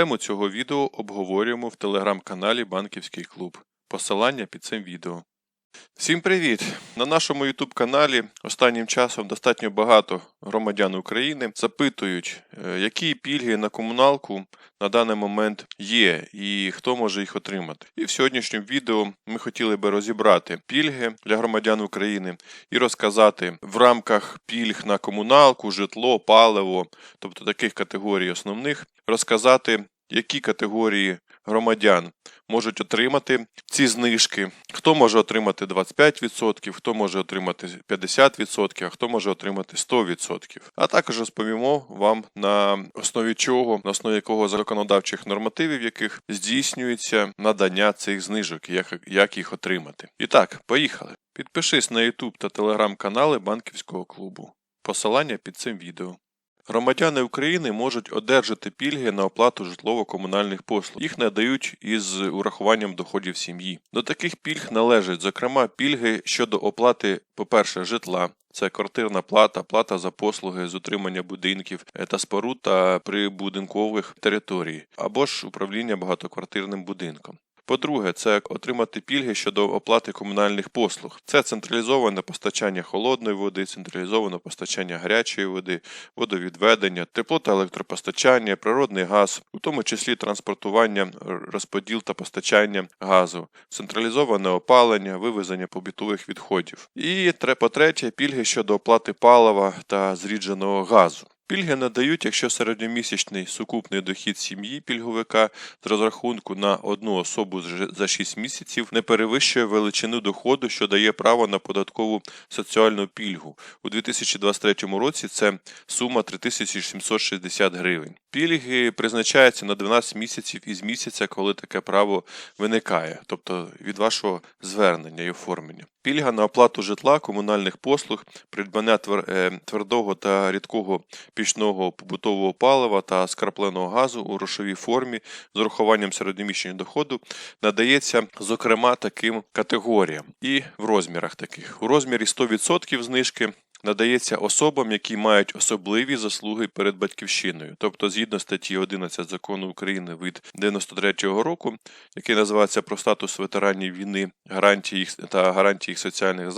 Тему цього відео обговорюємо в телеграм-каналі Банківський клуб. Посилання під цим відео. Всім привіт! На нашому YouTube каналі останнім часом достатньо багато громадян України запитують, е, які пільги на комуналку на даний момент є і хто може їх отримати. І в сьогоднішньому відео ми хотіли би розібрати пільги для громадян України і розказати в рамках пільг на комуналку, житло, паливо, тобто таких категорій основних, розказати, які категорії громадян можуть отримати ці знижки. Хто може отримати 25%, хто може отримати 50%, а хто може отримати 100%. А також розповімо вам на основі чого, на основі якого законодавчих нормативів, яких здійснюється надання цих знижок, як, як їх отримати. І так, поїхали. Підпишись на YouTube та Telegram канали банківського клубу. Посилання під цим відео. Громадяни України можуть одержати пільги на оплату житлово-комунальних послуг. Їх надають із урахуванням доходів сім'ї. До таких пільг належать, зокрема, пільги щодо оплати, по-перше, житла. Це квартирна плата, плата за послуги з утримання будинків та споруд та прибудинкових територій, або ж управління багатоквартирним будинком. По-друге, це отримати пільги щодо оплати комунальних послуг. Це централізоване постачання холодної води, централізоване постачання гарячої води, водовідведення, тепло та електропостачання, природний газ, у тому числі транспортування, розподіл та постачання газу, централізоване опалення, вивезення побутових відходів. І по-третє, пільги щодо оплати палива та зрідженого газу. Пільги надають, якщо середньомісячний сукупний дохід сім'ї пільговика з розрахунку на одну особу за 6 місяців не перевищує величину доходу, що дає право на податкову соціальну пільгу. У 2023 році це сума 3760 гривень. Пільги призначаються на 12 місяців із місяця, коли таке право виникає, тобто від вашого звернення і оформлення. Пільга на оплату житла, комунальних послуг, придбання е, твердого та рідкого пічного побутового палива та скрапленого газу у грошовій формі з урахуванням середньомісячного доходу надається, зокрема, таким категоріям і в розмірах таких. У розмірі 100% знижки надається особам, які мають особливі заслуги перед батьківщиною, тобто згідно статті 11 закону України від 93-го року, який називається про статус ветеранів війни, гарантії їх та гарантії їх соціальних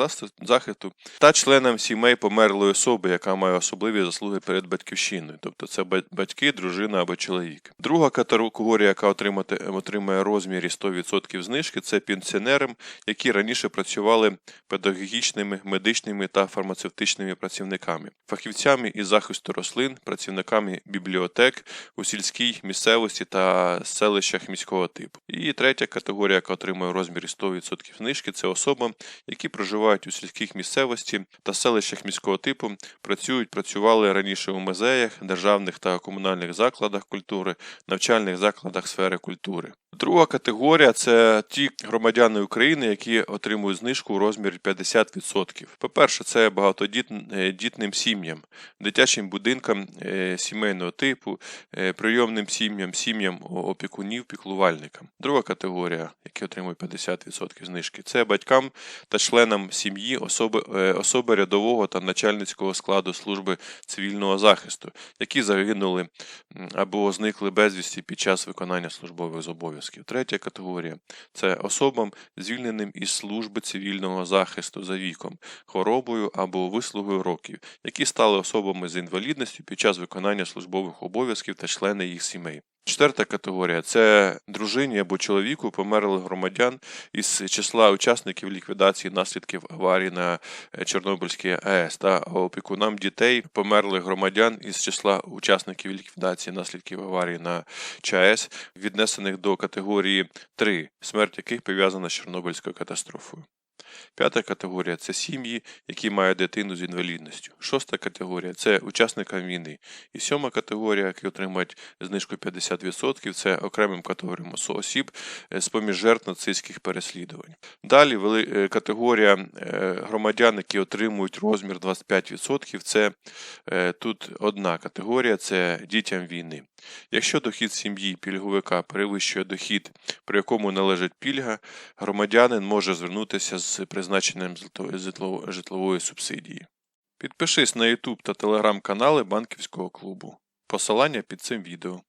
захисту, та членам сімей померлої особи, яка має особливі заслуги перед батьківщиною, тобто це батьки, дружина або чоловік. Друга категорія, яка отримати отримає розмірі 100% знижки, це пенсіонерам, які раніше працювали педагогічними, медичними та фармацевтичними медичними працівниками, фахівцями із захисту рослин, працівниками бібліотек у сільській місцевості та селищах міського типу. І третя категорія, яка отримує розмірі 100% знижки, це особи, які проживають у сільських місцевості та селищах міського типу, працюють, працювали раніше у музеях, державних та комунальних закладах культури, навчальних закладах сфери культури. Друга категорія це ті громадяни України, які отримують знижку у розмірі 50%. По-перше, це багатодітним е, сім'ям, дитячим будинкам е, сімейного типу, е, прийомним сім'ям, сім'ям опікунів, піклувальникам. Друга категорія, які отримують 50% знижки, це батькам та членам сім'ї, особи, особи рядового та начальницького складу служби цивільного захисту, які загинули або зникли безвісті під час виконання службових зобов'язків обов'язків. Третя категорія це особам, звільненим із служби цивільного захисту за віком, хворобою або вислугою років, які стали особами з інвалідністю під час виконання службових обов'язків та члени їх сімей. Четверта категорія це дружині або чоловіку померлих громадян із числа учасників ліквідації наслідків аварії на е, Чорнобильській АЕС та опікунам дітей померлих громадян із числа учасників ліквідації наслідків аварії на ЧАЕС, віднесених до категорії 3, смерть яких пов'язана з Чорнобильською катастрофою. П'ята категорія це сім'ї, які мають дитину з інвалідністю. Шоста категорія це учасникам війни. І сьома категорія, які отримають знижку 50%, це окремим категоріям осіб е, з поміж жертв нацистських переслідувань. Далі е, категорія е, громадян, які отримують розмір 25%, це тут одна категорія це дітям війни. Якщо дохід сім'ї пільговика перевищує дохід, при якому належить пільга, громадянин може звернутися з призначенням житлової субсидії. Підпишись на YouTube та телеграм канали банківського клубу. Посилання під цим відео.